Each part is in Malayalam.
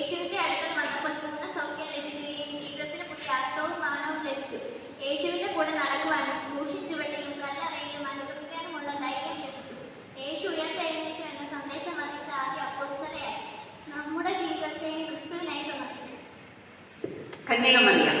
യേശുവിന്റെ അടുക്കൽ വന്നപ്പോൾ പൂർണ സൗഖ്യം ലഭിക്കുകയും ജീവിതത്തിന് പുതിയ അർത്ഥവും മാനവും ലഭിച്ചു. യേശുവിന്റെ കൂടെ നടക്കുവാനും ക്രൂശിൻ ചുവട്ടിലും കല്ലറയിലും അനുഭവിക്കാനുമുള്ള ധൈര്യം ലഭിച്ചു. യേശു ഉയർത്തെഴുന്നേക്കും എന്ന സന്ദേശം അറിയിച്ച ആദ്യ അപ്പോസ്തലയായി. നമ്മുടെ ജീവിതത്തെയും ക്രിസ്തുവിനായി സമർപ്പിക്കും. കന്യകമറിയാം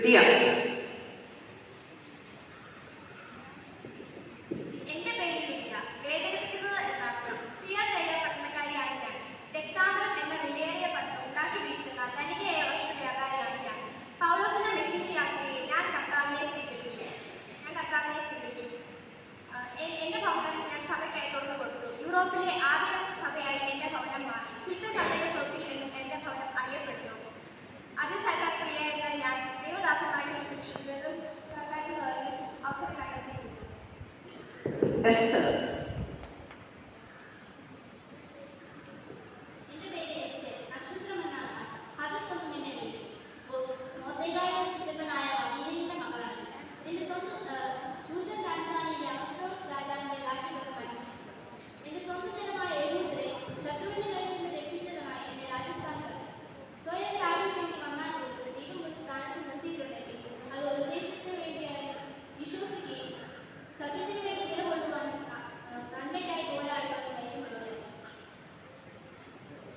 Judía.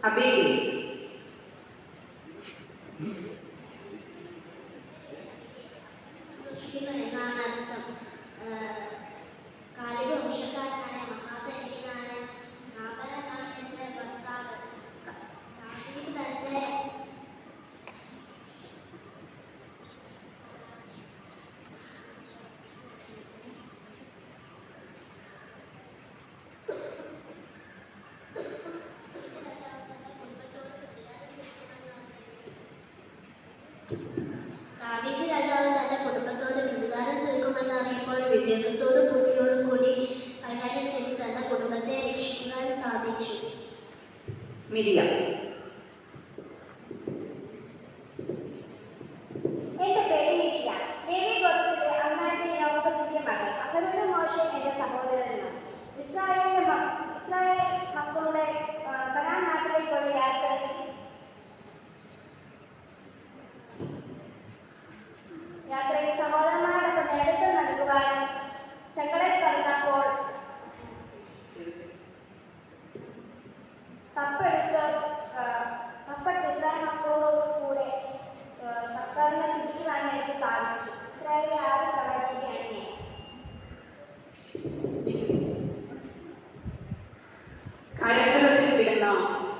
A വിവേകത്തോടും ബുദ്ധിയോടും കൂടി കൈകാര്യം ചെയ്തു തന്ന കുടുംബത്തെ രക്ഷിക്കുവാൻ സാധിച്ചു. മിരിയ.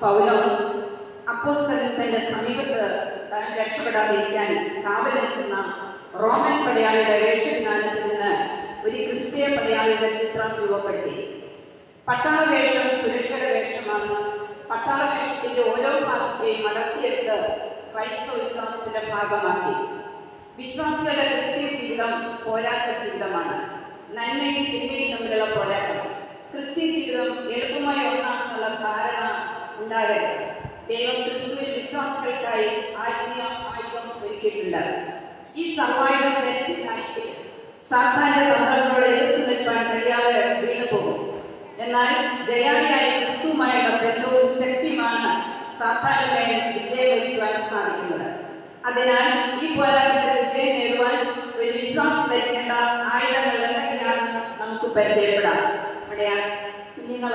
പൗലോസ് അപ്പോസ്തലൻ തന്റെ സമീപത്ത് താൻ രക്ഷപ്പെടാതിരിക്കാൻ കാവലെത്തുന്ന റോമൻ പടയാളിയുടെ വേഷവിധാനത്തിൽ നിന്ന് ഒരു ക്രിസ്തീയ പടയാളിയുടെ ചിത്രം രൂപപ്പെടുത്തി. പട്ടാള വേഷം സുരക്ഷയുടെ വേഷമാണ്. പട്ടാള വേഷത്തിന്റെ ഓരോ ഭാഗത്തെയും മടക്കിയെടുത്ത് ക്രൈസ്തവ വിശ്വാസത്തിന്റെ ഭാഗമാക്കി. വിശ്വാസികളുടെ ക്രിസ്തീയ ജീവിതം പോരാട്ട ജീവിതമാണ്. നന്മയും തിന്മയും തമ്മിലുള്ള പോരാട്ടം. ക്രിസ്തീയ ജീവിതം എളുപ്പമായി ഒന്നാണെന്നുള്ള ധാരണ ഉണ്ടാകരുത്. ദൈവം ക്രിസ്തുവിൽ വിശ്വാസികൾക്കായി ആത്മീയ ആയുധം ഒരുക്കിയിട്ടുണ്ട്. ഈ സർവായുധം ധരിച്ചിട്ടായിരിക്കും തന്ത്രങ്ങളോട് എതിർത്ത് നിൽക്കാൻ കഴിയാതെ വീണുപോകും എന്നാൽ ജയാളിയായ ക്രിസ്തുവുമായുള്ള ബന്ധവും ശക്തിയുമാണ് സാത്താന്റെ വിജയമൊരുക്കുവാൻ സാധിക്കുന്നത്. അതിനാൽ ഈ പോരാട്ടത്തിൽ വിജയം നേടുവാൻ ഒരു വിശ്വാസം ധരിക്കേണ്ട ആയുധങ്ങൾ എന്തൊക്കെയാണെന്ന് നമുക്ക് പരിചയപ്പെടാം. ഇവിടെയാണ് നിങ്ങൾ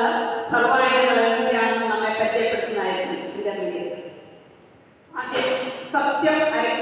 സർവായുധങ്ങൾ Sebastián Arena.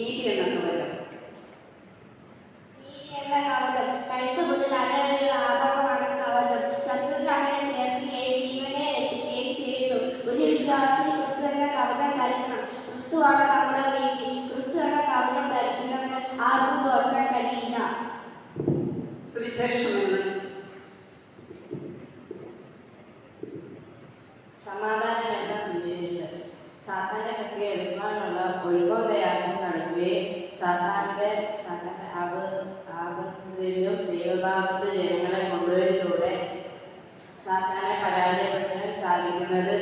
medium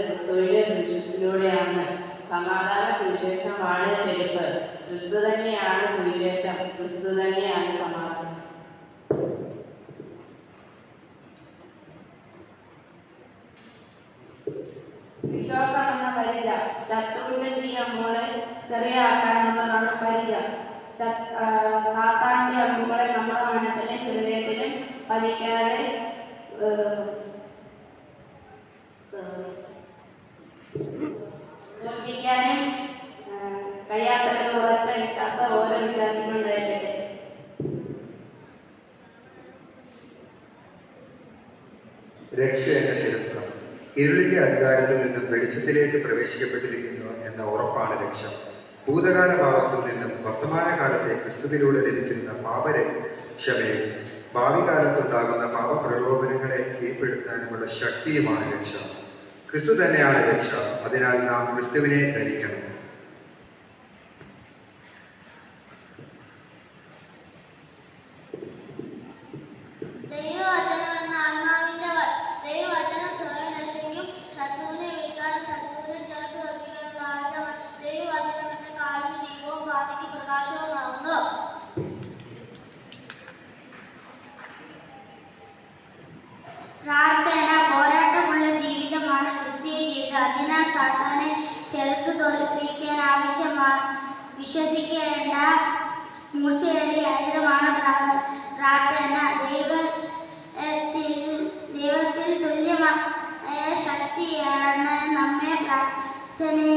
ക്രിസ്തുവിന്റെ സുവിശേഷത്തിലൂടെയാണ് സമാധാന സുവിശേഷമാണ് ചെരുപ്പ്. ക്രിസ്തു തന്നെയാണ് സുവിശേഷം. ക്രിസ്തു തന്നെയാണ് സമാധാനം. വിശ്വാസം എന്ന പരിച. ശത്രുവിന്റെ തീ നമ്മളെ ചെറിയ ആക്കാനുള്ളതാണ് പരിച. ശത്- രക്ഷ എന്ന ശിരസ്ത്രം. ഇരുളിന്റെ അധികാരത്തിൽ നിന്നും വെളിച്ചത്തിലേക്ക് പ്രവേശിക്കപ്പെട്ടിരിക്കുന്നു എന്ന ഉറപ്പാണ് ലക്ഷ്യം. ഭൂതകാല ഭാവത്തിൽ നിന്നും വർത്തമാനകാലത്തെ ക്രിസ്തുവിലൂടെ ലഭിക്കുന്ന പാപരക്ഷമയും ഭാവി കാലത്തുണ്ടാകുന്ന പാപപ്രലോഭനങ്ങളെ കീഴ്പ്പെടുത്താനുമുള്ള ശക്തിയുമാണ് രക്ഷ ക്രിസ്തു തന്നെയാണ് രക്ഷ അതിനാൽ നാം ക്രിസ്തുവിനെ ധരിക്കണം. വിശ്വസിക്കേണ്ട മൂർച്ചയേറിയ ആയുധമാണ് പ്രാ- പ്രാർത്ഥന. ദൈവത്തിൽ ദൈവത്തിൽ തുല്യമായ ശക്തിയാണ് നമ്മെ പ്രാർത്ഥനയിൽ